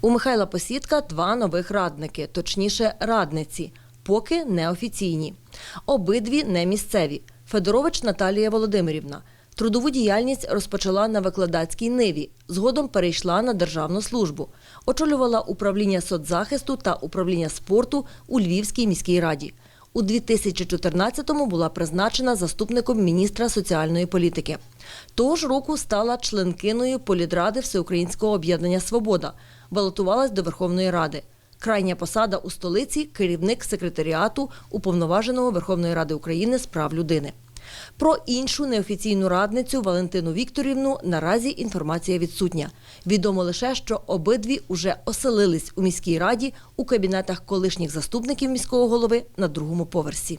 У Михайла Посідка два нових радники, точніше, радниці, поки неофіційні. Обидві не місцеві. Федорович Наталія Володимирівна. Трудову діяльність розпочала на викладацькій ниві. Згодом перейшла на державну службу. Очолювала управління соцзахисту та управління спорту у Львівській міській раді. У 2014-му була призначена заступником міністра соціальної політики. Того ж року стала членкиною політради Всеукраїнського об'єднання Свобода, балотувалась до Верховної Ради. Крайня посада у столиці керівник секретаріату Уповноваженого Верховної Ради України з прав людини. Про іншу неофіційну радницю Валентину Вікторівну наразі інформація відсутня. Відомо лише, що обидві уже оселились у міській раді у кабінетах колишніх заступників міського голови на другому поверсі.